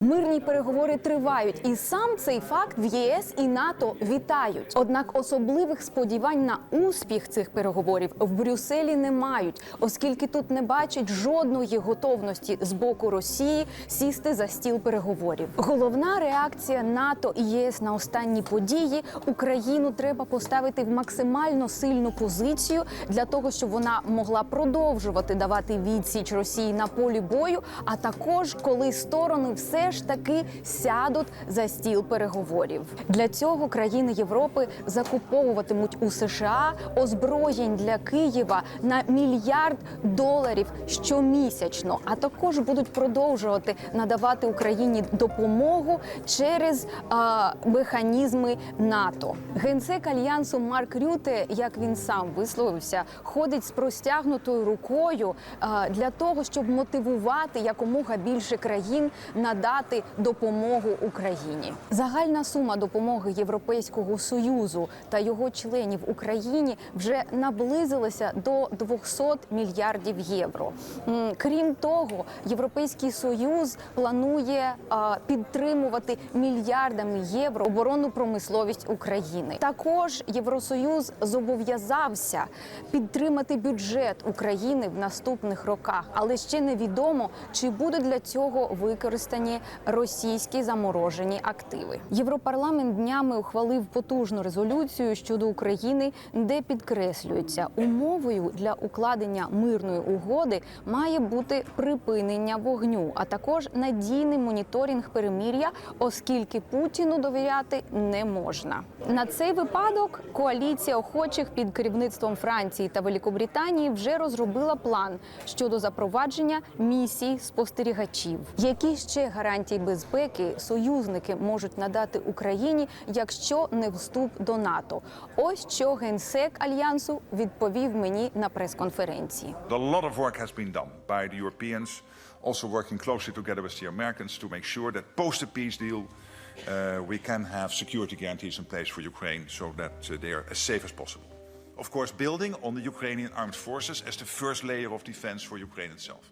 Мирні переговори тривають, і сам цей факт в ЄС і НАТО вітають. Однак особливих сподівань на успіх цих переговорів в Брюсселі не мають, оскільки тут не бачать жодної готовності з боку Росії сісти за стіл переговорів. Головна реакція НАТО і ЄС на останні події Україну треба поставити в максимально сильну позицію для того, щоб вона могла продовжувати давати відсіч Росії на полі бою, а також коли сторони все ж таки сядуть за стіл переговорів. Для цього країни Європи закуповуватимуть у США озброєнь для Києва на мільярд доларів щомісячно, а також будуть продовжувати надавати Україні допомогу через а, механізми НАТО. Генсек альянсу Марк Рюте, як він сам висловився, ходить з простягнутою рукою а, для того, щоб мотивувати якомога більше країн надати допомогу Україні. Загальна сума допомоги Європейського союзу та його членів Україні вже наблизилася до 200 мільярдів євро. Крім того, Європейський союз планує підтримувати мільярдами євро оборонну промисловість України. Також Євросоюз зобов'язався підтримати бюджет України в наступних роках, але ще невідомо, чи будуть для цього використані російські заморожені активи. Європарламент днями ухвалив потужну резолюцію щодо України, де підкреслюється, умовою для укладення мирної угоди має бути припинення вогню, а також надійний моніторинг перемір'я, оскільки Путіну довіряти не можна. На цей випадок коаліція охочих під керівництвом Франції та Великобританії вже розробила план щодо запровадження місій спостерігачів. Які ще гарантії безпеки союзники можуть надати Україні, якщо не вступ до НАТО? Ось що генсек альянсу відповів мені на прес-конференції. Also working closely together with the Americans to make sure that post the peace deal, uh, we can have security guarantees in place for Ukraine so that uh, they are as safe as possible. Of course, building on the Ukrainian armed forces as the first layer of defense for Ukraine itself.